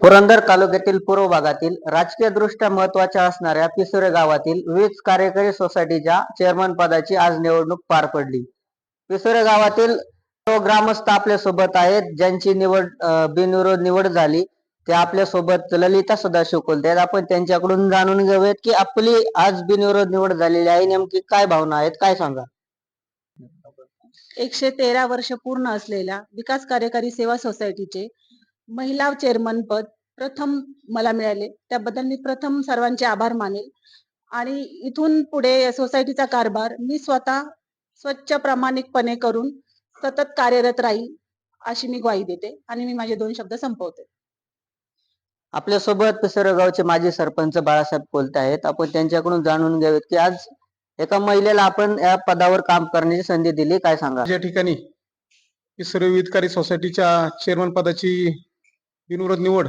पुरंदर तालुक्यातील पूर्व भागातील राजकीय दृष्ट्या महत्त्वाच्या असणाऱ्या पिसुरे गावातील वीज कार्यकारी सोसायटीच्या चेअरमन पदाची आज निवडणूक पार पडली. पिसुरे गावातील तो ग्रामस्थ आपल्यासोबत आहेत ज्यांची निवड बिनविरोध निवड झाली. ते आपल्यासोबत ललिता सदाशिव कोलते आहेत. आपण त्यांच्याकडून जाणून घेऊयात की आपली आज बिनविरोध निवड झालेली आहे. नेमकी काय भावना आहेत? काय सांगा? एकशे तेरा वर्ष पूर्ण असलेल्या विकास कार्यकारी सेवा सोसायटीचे महिला चेअरमन पद प्रथम मला मिळाले. त्याबद्दल मी प्रथम सर्वांचे आभार मानेल. आणि इथून पुढे या सोसायटीचा कारभार मी स्वतः स्वच्छ प्रामाणिकपणे करून सतत कार्यरत राहील अशी मी ग्वाही देते आणि मी माझे दोन शब्द संपवते. आपल्यासोबत पिसुरे गावचे माजी सरपंच बाळासाहेब कोलते आहेत. आपण त्यांच्याकडून जाणून घेऊयात की आज एका महिलेला आपण या पदावर काम करण्याची संधी दिली. काय सांगा या ठिकाणी सर्व विधकारी सोसायटीच्या चेअरमन पदाची बिनविरोध निवड.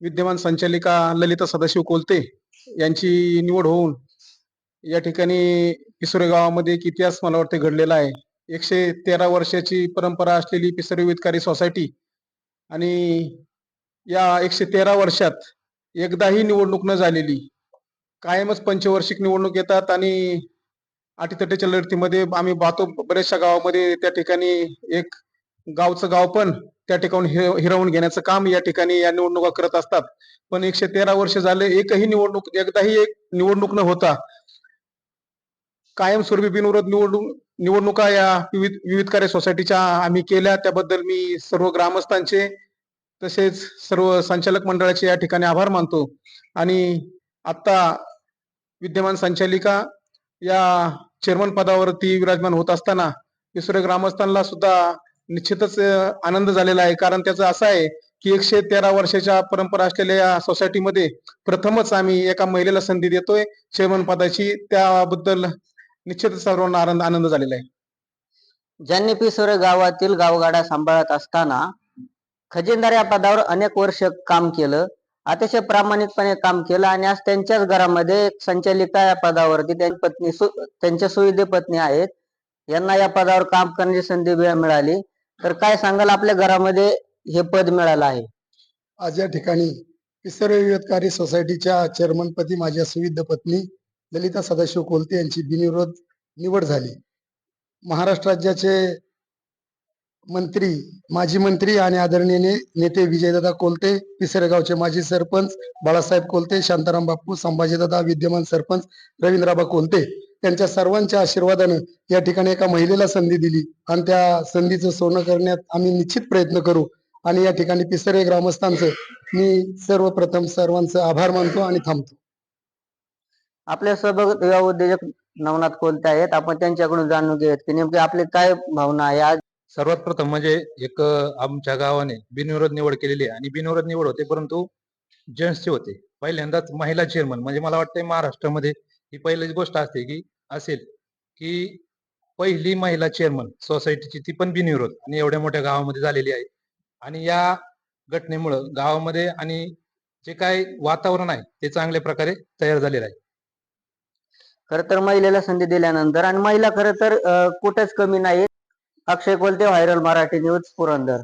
विद्यमान संचालिका ललिता सदाशिव कोलते यांची निवड होऊन या ठिकाणी पिसोरे गावामध्ये एक इतिहास मला वाटते घडलेला आहे. एकशे तेरा वर्षाची परंपरा असलेली पिसोरे विधकारी सोसायटी आणि या एकशे तेरा वर्षात एकदाही निवडणूक न झालेली कायमच पंचवार्षिक निवडणूक येतात आणि अटीतटीच्या लढतीमध्ये आम्ही पाहतो बऱ्याचशा गावामध्ये त्या ठिकाणी एक गावचं गाव पण त्या ठिकाणी हिरावून घेण्याचं काम या ठिकाणी या निवडणुका करत असतात. पण एकशे तेरा वर्ष झाले एकही निवडणूक एकदाही एक निवडणूक न होता कायमस्वरूपी बिनविरोध निवडणूक निवडणुका या विविध विविध कार्य सोसायटीच्या आम्ही केल्या. त्याबद्दल मी सर्व ग्रामस्थांचे तसेच सर्व संचालक मंडळाचे या ठिकाणी आभार मानतो. आणि आता विद्यमान संचालिका या चेअरमन पदावरती विराजमान होत असताना दुसऱ्या ग्रामस्थांना सुद्धा निश्चितच आनंद झालेला आहे. कारण त्याचं असं आहे की एकशे तेरा वर्षाच्या परंपरा असलेल्या या सोसायटीमध्ये प्रथमच आम्ही एका महिलेला संधी देतोय. चेअरमन पदाची. त्याबद्दल निश्चितच सर्वांना आनंद आनंद झालेला आहे. ज्यांनी पिसोरे गावातील गावगाडा सांभाळत असताना खजिनदार या पदावर अनेक वर्ष काम केलं अतिशय प्रामाणिकपणे काम केलं आणि आज त्यांच्याच घरामध्ये एक संचालिका या पदावरती त्यांची पत्नी त्यांच्या सुविधे पत्नी आहेत. यांना या पदावर काम करण्याची संधी मिळाली. तर काय सांगाल आपल्या घरामध्ये हे पद मिळालं आहे? आज या ठिकाणी पिसर्व विवेककारी सोसायटीच्या चेअरमनपदी माझ्या सुविध पत्नी ललिता सदाशिव कोलते यांची बिनविरोध निवड झाली. महाराष्ट्र राज्याचे मंत्री माजी मंत्री आणि आदरणीय ने- नेते विजयदादा कोलते पिसरेगावचे माजी सरपंच बाळासाहेब कोलते शांताराम बापू संभाजीदादा विद्यमान सरपंच रवींद्राबा कोलते त्यांच्या सर्वांच्या आशीर्वादानं या ठिकाणी एका महिलेला संधी दिली. आणि त्या संधीचं सोनं करण्यात आम्ही निश्चित प्रयत्न करू. आणि या ठिकाणी पिसरे ग्रामस्थांचं मी सर्वप्रथम सर्वांचं आभार मानतो आणि थांबतो. आपल्यासोबत युवा उद्योजक नवनाथ कोलते आहेत. आपण त्यांच्याकडून जाणून घेऊयात की नेमकी आपली काय भावना आहे? आज सर्वात प्रथम म्हणजे एक आमच्या गावाने बिनविरोध निवड केलेली आहे. आणि बिनविरोध निवड होते परंतु जेंट्सचे होते. पहिल्यांदाच महिला चेअरमन म्हणजे मला वाटतंय महाराष्ट्रामध्ये ही पहिलीच गोष्ट असते की असेल की पहिली महिला चेअरमन सोसायटीची ती पण बिनविरोध आणि एवढ्या मोठ्या गावामध्ये झालेली आहे. आणि या घटनेमुळं गावामध्ये आणि जे काय वातावरण आहे ते चांगल्या प्रकारे तयार झालेलं आहे. खर तर महिलेला संधी दिल्यानंतर आणि महिला खरं तर कुठेच कमी नाही अक्षय कोलते व्हायरल मराठी न्यूज पुरंदर.